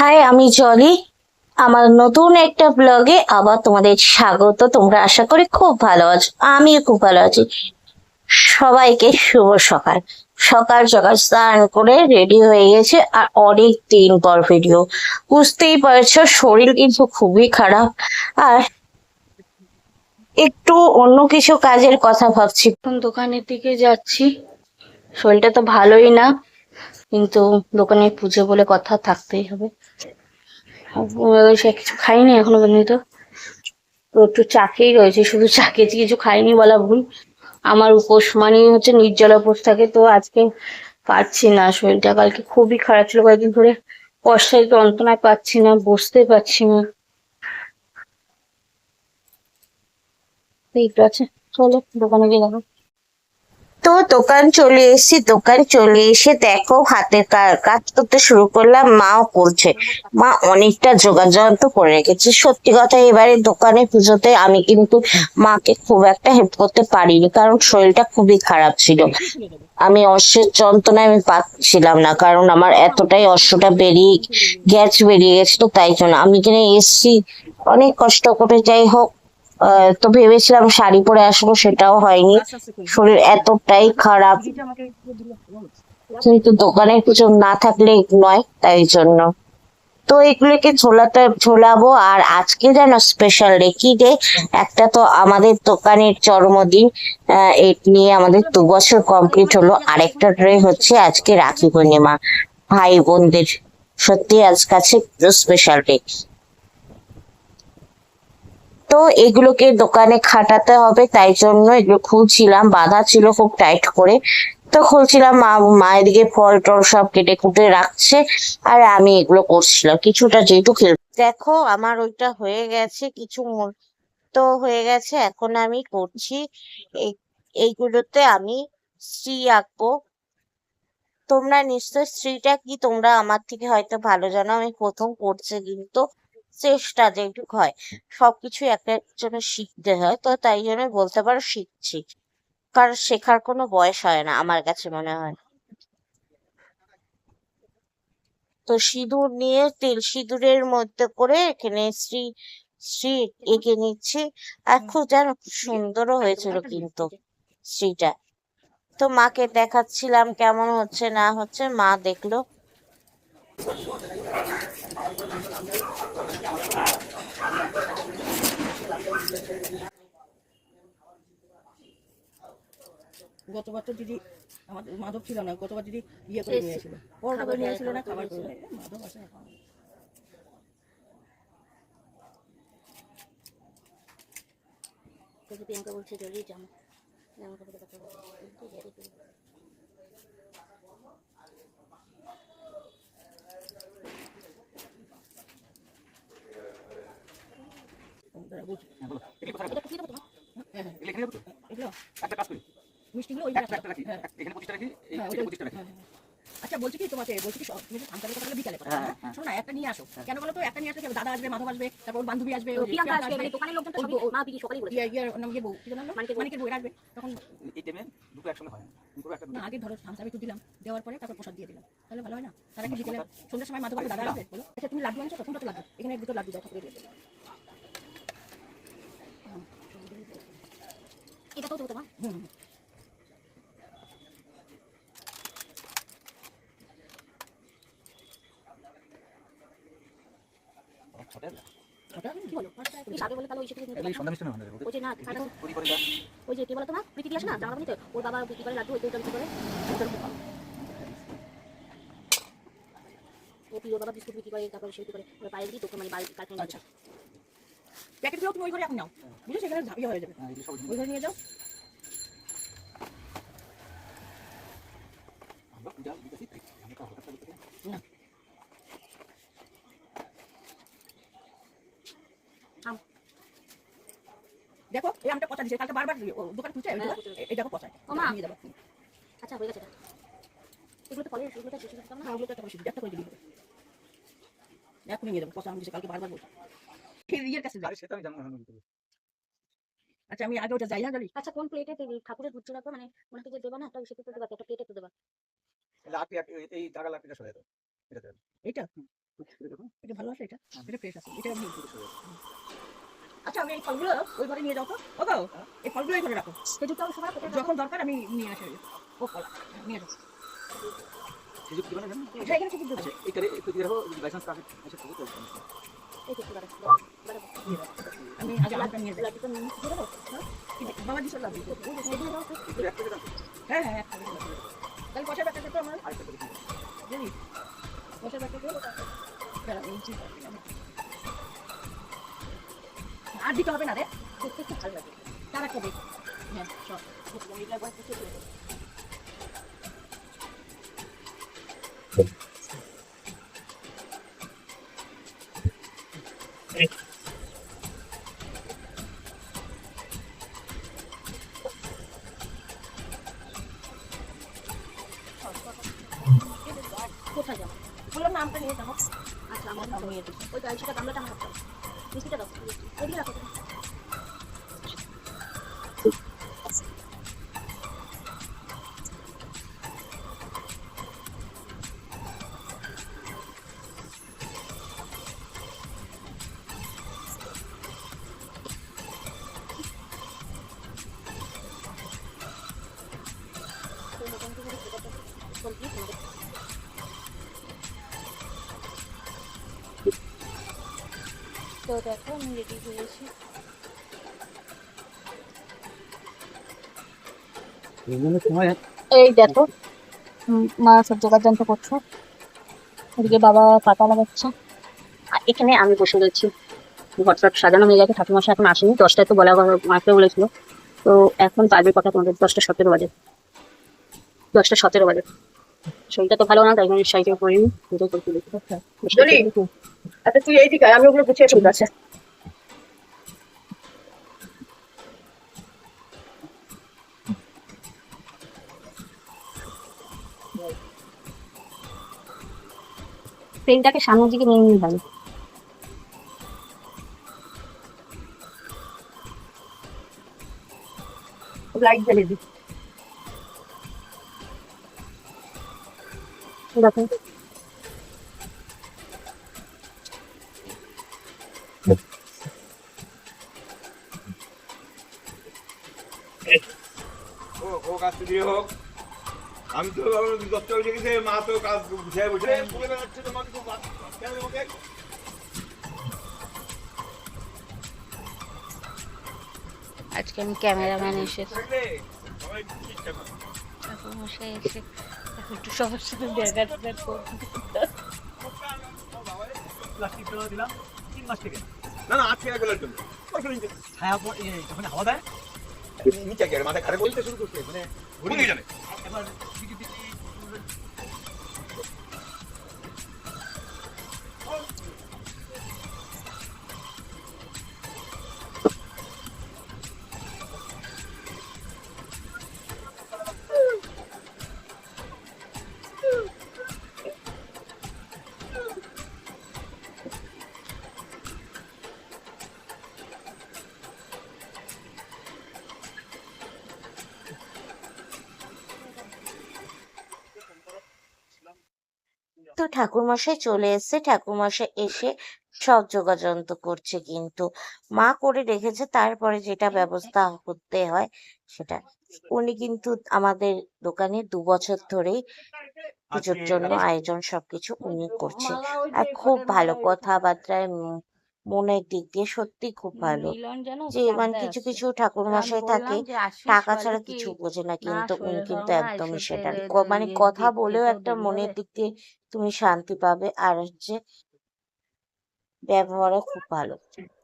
High, আমি জলি। আমার নতুন একটা ব্লগে আবার তোমাদের স্বাগত। তোমরা আশা করি খুব ভালো আছো। আমিও খুব ভালো আছি। সবাইকে শুভ সকাল। সকাল সকাল স্নান করে রেডি হয়ে গেছে আর অনেক দিন পর ভিডিও বুঝতেই পারছ, শরীর কিন্তু খুবই খারাপ। আর একটু অন্য কিছু কাজের কথা ভাবছি। এখন দোকানের দিকে যাচ্ছি। শরীরটা তো ভালোই না। কিন্তু দোকানে পুজো বলে কথা থাকতেই হবে। সে কিছু খাইনি এখনও পর্যন্ত। তো একটু চাকেই রয়েছে, শুধু চা খেয়েছি, কিছু খাইনি বলা ভুল। আমার উপোস মানে হচ্ছে নির্জলা উপোস থাকে, তো আজকে পারছি না শরীরটা। কালকে খুবই খারাপ ছিল, কয়েকদিন ধরে কষ্টের যন্ত্রণায় পাচ্ছি না, বসতে পারছি না। ঠিক আছে, চলো দোকানে গিয়ে দেখো। তো দোকান চলে এসেছি, দোকান চলে এসে দেখো হাতের কাজ করতে শুরু করলাম, মাও করছে। মা অনেকটা যোগাযন্ত্র করে রেখেছে। সত্যি কথা এবারে দোকানে পুজোতে আমি কিন্তু মাকে খুব একটা হেল্প করতে পারিনি, কারণ শরীরটা খুবই খারাপ ছিল। আমি অশ্বের যন্ত্রণায় আমি পাচ্ছিলাম না, কারণ আমার এতটাই অশ্বটা বেরিয়ে, গ্যাস বেরিয়ে গেছিল, তাই জন্য আমি কিনে এসছি। অনেক কষ্ট করে, যাই হোক তো ভেবেছিলাম শাড়ি পরে আসব সেটাও হয়নি। শরীর এতটাই খারাপ। কিন্তু দোকানের কিছু না থাকলে নয় তাই জন্য। তো এগুলোকে ঝোলাতে ঝোলাবো আর আজকে যেন স্পেশাল কি ডে একটা তো আমাদের দোকানের জন্মদিন এই নিয়ে আমাদের দু বছর কমপ্লিট হলো। আরেকটা ডে হচ্ছে আজকে রাখি পূর্ণিমা। ভাই বোনদের সত্যি আজ কাছে স্পেশাল ডে তো এগুলোকে দোকানে খাটাতে হবে, তাই জন্য এগুলো খুলছিলাম। বাঁধা ছিল খুব টাইট করে। তো খুলছিলাম, মা মা এদিকে ফল টল সব কেটে কুটে রাখছে, আর আমি এগুলো করছিলাম। কিছুটা যেহেতু খেল দেখো, আমার ওইটা হয়ে গেছে কিছু তো হয়ে গেছে, এখন আমি করছি। এই এইগুলোতে আমি স্ত্রী আঁকবো। তোমরা নিশ্চয় স্ত্রীটা কি? তোমরা আমার থেকে হয়তো ভালো জানো। আমি প্রথম করছি কিন্তু। চেষ্টা যেটুক হয় সবকিছু একটা জন্য শিখতে হয়, তো তাই জন্য বলতে পারো শিখছি। কারণ শেখার কোনো বয়স হয় না, আমার কাছে মনে হয়। তো সিঁদুর নিয়ে তেল সিঁদুরের মধ্যে করে এখানে শ্রী শ্রী এঁকে নিচ্ছি। আর খুব যেন সুন্দরও হয়েছিল কিন্তু শ্রীটা। তো মাকে দেখাচ্ছিলাম কেমন হচ্ছে না হচ্ছে, মা দেখল। গত বছর দিদি আমাদের মাধব ছিল না গতবার দিদি ইয়ে করে নিয়ে এসেছিল পরোটা করে নিয়ে এসেছিল না খাবার করে মাধব আসে প্রিয়াঙ্কা বলছে জলদি জামা জামা কাপড় কথা বলছি। এটা কুপিয়ে দেবো তোমার হ্যাঁ, হ্যাঁ, এখানে রাখো তো। এগুলো একটা কাজ করি মিষ্টিগুলো ওই একটা একটা রাখি হ্যাঁ, এখানে পঁচিশটা রাখি এই হ্যাঁ, এটা ওটা- পঁচিশটা রাখি হ্যাঁ, হ্যাঁ। আচ্ছা বলছি কি তোমাকে বলছি কি তুমি কথা বিকালে। শোনো না। একটা নিয়ে আসো কেন বলো তো একটা নিয়ে আসলে দাদা আসবে মাধব আসবে তারপর বান্ধবী আসবে কি আগে ধরো থামসাপ একটু দিলাম, দেওয়ার পরে তারপর প্রসাদ দিয়ে দিলাম। তাহলে ভালো হয় না? তার আগে বিকেলে সন্ধ্যার সময় মাধব দাদা আসবে, বলো। আচ্ছা তুমি লাড্ডু আনছো তো লাড্ডু এখানে দুটো লাড্ডু দাও ঠাকুরের দিয়ে দিলাম। এটা তো দেবো তোমার হুম হুম। ছটা ওটা কি বলো তুমি আগে বলে? তাহলে ওই যে কি বলো তোমার? প্রীতি দিয়ে না? জামা কাপড় ওর বাবা বিক্রি করে লাড্ডু ওই দুইটা বিক্রি করে? ও প্রিয় বাবা বিস্কুট বিক্রি করে তারপরে সে বিক্রি করে ওর পায়ে দিয়ে তোকে মানে বাড়ি নিয়ে আচ্ছা। প্যাকেটগুলো তুমি ওই ঘরে এখন নাও। বুঝলে? সেখানে হয়ে যাবে। হ্যাঁ ওই ঘরে নিয়ে যাও। তো না। দেখো এই আমটা পচা দিচ্ছে কালকে বারবার ও দোকান খুঁজছে হ্যাঁ। এই দেখো মা। নিয়ে যাব। আচ্ছা হয়ে গেছে এটা। এগুলো তো ফলের এগুলো তো না। হ্যাঁ ওগুলো তো একটা করে সিদ্ধ, একটা করে দিবি এখনই নিয়ে যাব। পচা আম দিচ্ছে কালকে বারবার বলছে। ইয়ের কাছে আরে সেটা আমি জানো না আচ্ছা আমি আগে ওটা যাই জানি। আচ্ছা কোন প্লেটে ঠাকুরের দুধ রাখব? মানে ওনাকে যে দেবা না একটা সেটা দেবা একটা প্লেটে তো দেবা। লাখ এই দাগা লাখ সরে দাও। এটা দেন। দেখো এটা ভালো আছে এটা? এটা ফ্রেশ আছে। এটা আমি আচ্ছা আমি এই ফলগুলো ওই ঘরে নিয়ে যাও তো। ও গো এই ফলগুলো এই ঘরে রাখো খেজুরটা ওই সময় যখন দরকার আমি নিয়ে আসি। ও ফল নিয়ে যাও সুযোগ দিবে না জানো? এটা এখানে খেজুর দেবো। আচ্ছা এখানে একটু দিয়ে রাখো যদি বাইচান্স কাকে এসে আমি আগে লাড্ডু নিয়ে যাই লাড্ডুটা নিয়ে দিয়ে দেবো হ্যাঁ? বাবা হ্যাঁ হ্যাঁ। তাহলে পয়সা ব্যাগটা দিতে আমার। জানি পয়সা এই যে, আর দিতে হবে না রে দেখতে একটু ভালো লাগে তার একটা দেখ হ্যাঁ সব কোথায় যাব? বললাম নামটা নিয়ে যাব। আচ্ছা আমার নাম নিয়ে ওই গাড়িটা গামলাটা আমার হাতে মিষ্টিটা দাও। ওইদিকে রাখো। তো দেখো আমি রেডি হয়েছি। এই দেখো মা সব জোগাড় যন্ত্র করছে। ওদিকে বাবা পাতা লাগাচ্ছে। আর এখানে আমি বসে রয়েছি। ঘরটা সাজানো হয়ে গেছে ঠাকুমাশা এখন আসেনি। দশটায় তো বলা মাকে বলেছিল। তো এখন বাজে কথা তোমাদের দশটা সতেরো বাজে। দশটা সতেরো বাজে। শরীরটা তো ভালো না তাই জন্য শাড়িটা পরিনি পুজো করতে দেখি আচ্ছা। তুই এইদিকে আমি ওগুলো গুছিয়ে ঠিক আছে পেনটাকে সামনের দিকে নিয়ে নিয়ে ভালো। লাইট জ্বালিয়ে দিই। দেখো। ও ও দিয়ে হোক। আমি তো দশটা বেজে গেছে মা তো কাজ গুছিয়ে বসে বলে বেড়াচ্ছে তোমাকে তো তোমাকে আজকে আমি ক্যামেরাম্যান এসেছি। এসে একটু সবার সাথে দেখা টেকা। প্লাস্টিক দিলাম তিন মাস থেকে না না আজকে একবেলার জন্য ছায়া যখন হাওয়া দেয় নিচে মাথায় খারে বলতে শুরু করছে মানে ঘুরিয়ে যাবে এবার তো ঠাকুরমশাই চলে এসেছে। ঠাকুরমশাই এসে সব যোগাযন্ত্র করছে কিন্তু। মা করে রেখেছে তারপরে যেটা ব্যবস্থা করতে হয় সেটা। উনি কিন্তু আমাদের দোকানে দু বছর ধরেই পুজোর জন্য আয়োজন সবকিছু উনি করছে। আর খুব ভালো কথাবার্তায় মনের দিক দিয়ে সত্যি খুব ভালো। যে মানে কিছু কিছু ঠাকুরমশাই আমি থাকে টাকা ছাড়া কিছু বোঝে না কিন্তু উনি কিন্তু একদমই সেটা মানে কথা বলেও একটা মনের দিক দিয়ে। তুমি শান্তি পাবে আর হচ্ছে ব্যবহারও খুব ভালো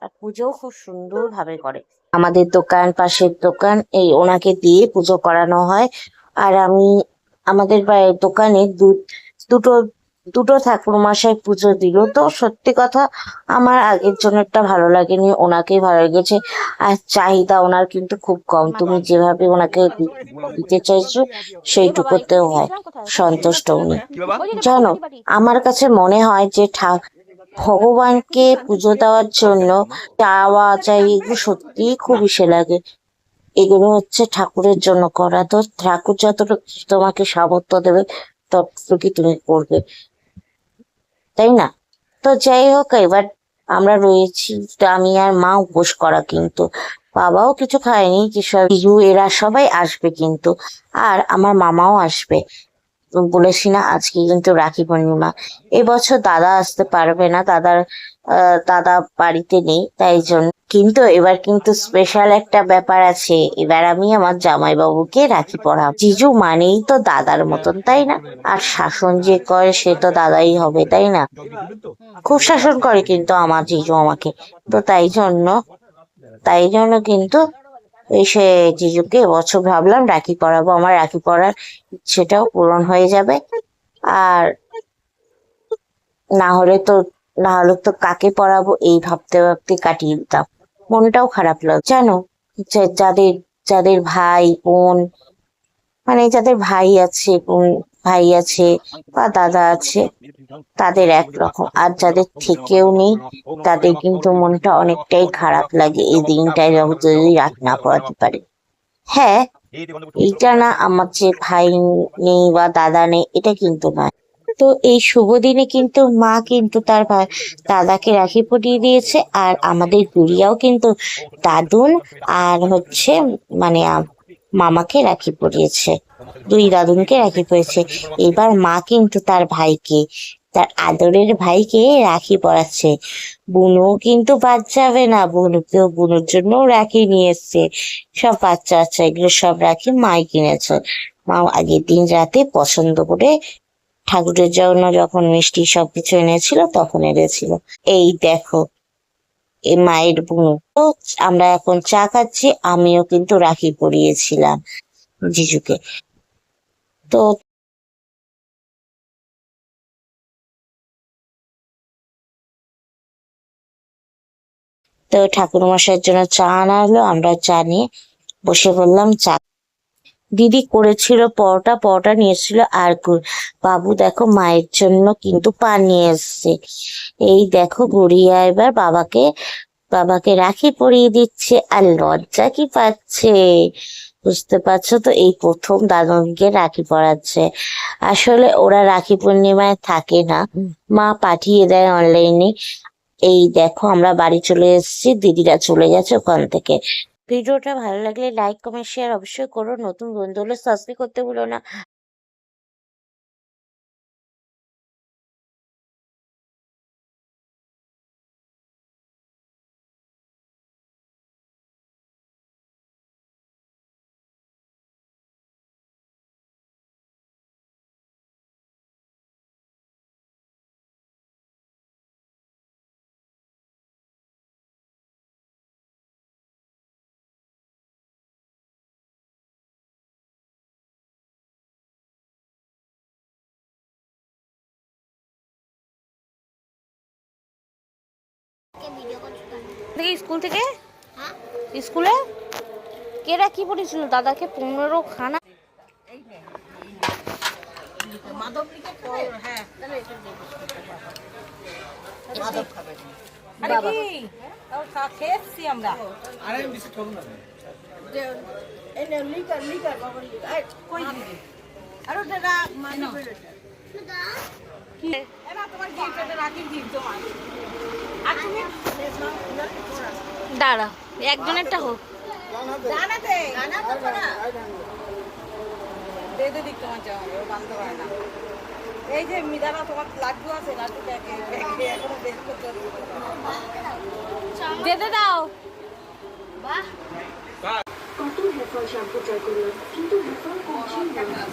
আর পুজোও খুব সুন্দর ভাবে করে। আমাদের দোকান পাশের দোকান এই ওনাকে দিয়ে পুজো করানো হয়। আর আমি আমাদের দোকানে দু- দুটো দুটো ঠাকুর মশাই পুজো দিল। তো সত্যি কথা আমার আগের জনেরটা ভালো লাগেনি ওনাকেই ভালো লেগেছে। আর চাহিদা ওনার কিন্তু খুব কম। তুমি যেভাবে ওনাকে দিতে চাইছো সেইটুকুতেও হয়। সন্তুষ্ট উনি। জানো আমার কাছে মনে হয় যে ঠা- ভগবানকে পুজো দেওয়ার জন্য চাওয়া চাই এগুলো সত্যি খুব ইসে লাগে। এগুলো হচ্ছে ঠাকুরের জন্য করা। তো ঠাকুর যতটুকু তোমাকে সামর্থ্য দেবে ততটুকুই তুমি করবে। তাই না? তো যাই হোক এবার আমরা রয়েছি আমি আর মা উপোস করা কিন্তু। বাবাও কিছু খায়নি জিজু এরা সবাই আসবে কিন্তু। আর আমার মামাও আসবে। বলেছি না, আজকে কিন্তু রাখি পূর্ণিমা। এবছর দাদা আসতে পারবে না, দাদার দাদা বাড়িতে নেই, তাই জন্য। কিন্তু এবার কিন্তু স্পেশাল একটা ব্যাপার আছে, এবার আমি আমার জামাইবাবুকে রাখি পরাবো। জিজু মানেই তো দাদার মতন, তাই না? আর শাসন যে করে সে তো দাদাই হবে, তাই না? খুব শাসন করে কিন্তু আমার জিজু আমাকে। তো তাই জন্য তাই জন্য কিন্তু এই সে জিজুকে এবছর ভাবলাম রাখি পরাবো, আমার রাখি পরার ইচ্ছেটাও পূরণ হয়ে যাবে। আর না হলে তো না হলে তো কাকে পড়াবো এই ভাবতে ভাবতে কাটিয়ে দিতাম। মনটাও খারাপ লাগে জানো যাদের যাদের ভাই, বোন মানে যাদের ভাই আছে, বোন ভাই আছে বা দাদা আছে, তাদের একরকম। আর যাদের থেকেও নেই, তাদের কিন্তু মনটা অনেকটাই খারাপ লাগে এই দিনটায় যদি রাত না পড়াতে পারে। হ্যাঁ এইটা না আমার যে ভাই নেই বা দাদা নেই, এটা কিন্তু নয়। তো এই শুভ দিনে কিন্তু মা কিন্তু তার দাদাকে রাখি পরিয়ে দিয়েছে, আর আমাদের গুড়িয়াও কিন্তু দাদুন, আর হচ্ছে মানে মামাকে রাখি পরিয়েছে। দুই দাদুনকে রাখি পরিয়েছে। এবার মা কিন্তু তার ভাইকে, তার আদরের ভাইকে রাখি পরাচ্ছে। বুনু কিন্তু বাদ যাবে না। বুনুকেও বুনুর জন্য রাখি নিয়ে এসছে। সব বাচ্চা বাচ্চা এগুলো সব রাখি মাই কিনেছে। মা আগের দিন রাতে পছন্দ করে ঠাকুরের জন্য যখন মিষ্টি সবকিছু এনেছিল তখন এনেছিল। এই দেখো মায়ের বোন। তো আমরা এখন চা খাচ্ছি, আমিও কিন্তু রাখি পরিয়েছিলাম জিজুকে তো তো ঠাকুর মশাইয়ের জন্য চা আনা হলো, আমরা চা নিয়ে বসে পড়লাম, চা দিদি করেছিল পরোটা পরোটা নিয়েছিল আর বাবু দেখো মায়ের জন্য কিন্তু পান নিয়ে এসছে। এই দেখো গুড়িয়া এবার বাবাকে বাবাকে রাখি পরিয়ে দিচ্ছে আর লজ্জা কি পাচ্ছে? বুঝতে পারছ তো? এই প্রথম দাদনকে রাখি পরাচ্ছে। আসলে ওরা রাখি পূর্ণিমায় থাকে না। মা পাঠিয়ে দেয় অনলাইনে এই দেখো আমরা বাড়ি চলে এসেছি দিদিরা চলে গেছে ওখান থেকে। ভিডিওটা ভালো লাগলে লাইক কমেন্ট শেয়ার অবশ্যই করো। নতুন বন্ধু হলে সাবস্ক্রাইব করতে ভুলো না। থেকে স্কুল থেকে? স্কুলে? কে রাখি পড়েছিল? দাদাকে পনেরো খানা। আরে দাঁড়া একজনেরটা হোক জানাতে? দে দে দিক তোমার জামা, বাঁধতে পারে না। এই যে মিদানা তোমার লাড্ডু আছে লাড্ডু দে দাও কত হেয়ার ফল শ্যাম্পু ট্রাই করলাম কিন্তু হেয়ার ফল কমছেই না